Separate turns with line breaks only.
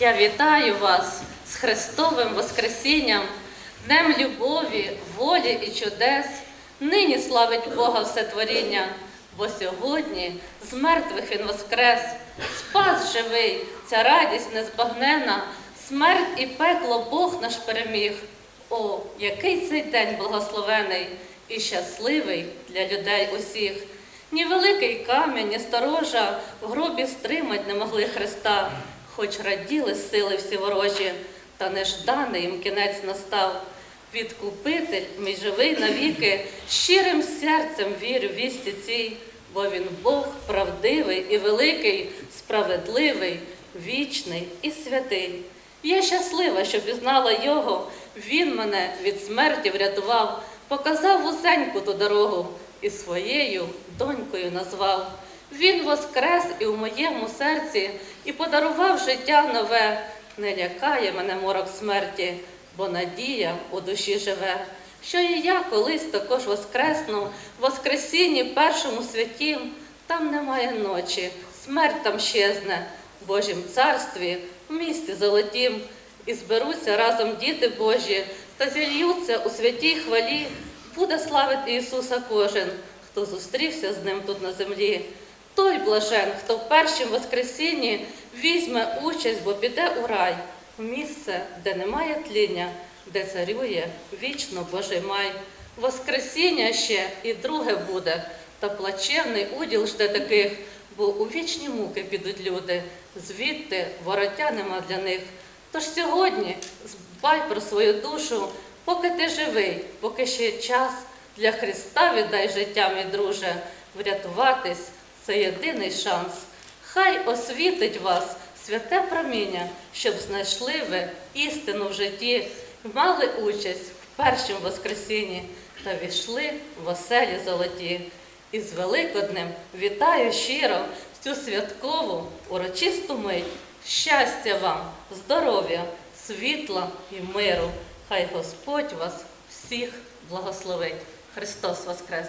Я вітаю вас з Христовим Воскресінням, Днем любові, волі і чудес. Нині славить Бога все творіння, бо сьогодні з мертвих Він воскрес. Спас живий, ця радість незбагнена, смерть і пекло Бог наш переміг. О, який цей день благословений і щасливий для людей усіх. Ні великий камінь, ні сторожа в гробі стримать не могли Христа, хоч раділи сили всі ворожі, та нежданий їм кінець настав. Відкупитель, мій живий навіки, щирим серцем вірю вісті цій, бо він Бог правдивий і великий, справедливий, вічний і святий. Я щаслива, що пізнала його. Він мене від смерті врятував, показав вузеньку ту дорогу і своєю донькою назвав. Він воскрес і у моєму серці, і подарував життя нове. Не лякає мене морок смерті, бо надія у душі живе. Що і я колись також воскресну, в воскресінні першому святім, там немає ночі, смерть там щезне, в Божім царстві, в місті золотім, і зберуться разом діти Божі, та зільються у святій хвалі, буде славити Ісуса кожен, хто зустрівся з ним тут на землі. Той блажен, хто в першім воскресінні візьме участь, бо піде у рай, в місце, де немає тління, де царює вічно Божий май. Воскресіння ще і друге буде, та плачевний уділ жде таких, бо у вічні муки підуть люди, звідти вороття нема для них. Тож сьогодні збай про свою душу, поки ти живий, поки ще час для Христа віддай життя, мій друже, врятуватись це єдиний шанс. Хай освітить вас святе проміння, щоб знайшли ви істину в житті, мали участь в першому воскресінні та війшли в оселі золоті. І з Великоднем вітаю щиро цю святкову урочисту мить. Щастя вам, здоров'я, світла і миру. Хай Господь вас всіх благословить. Христос Воскрес!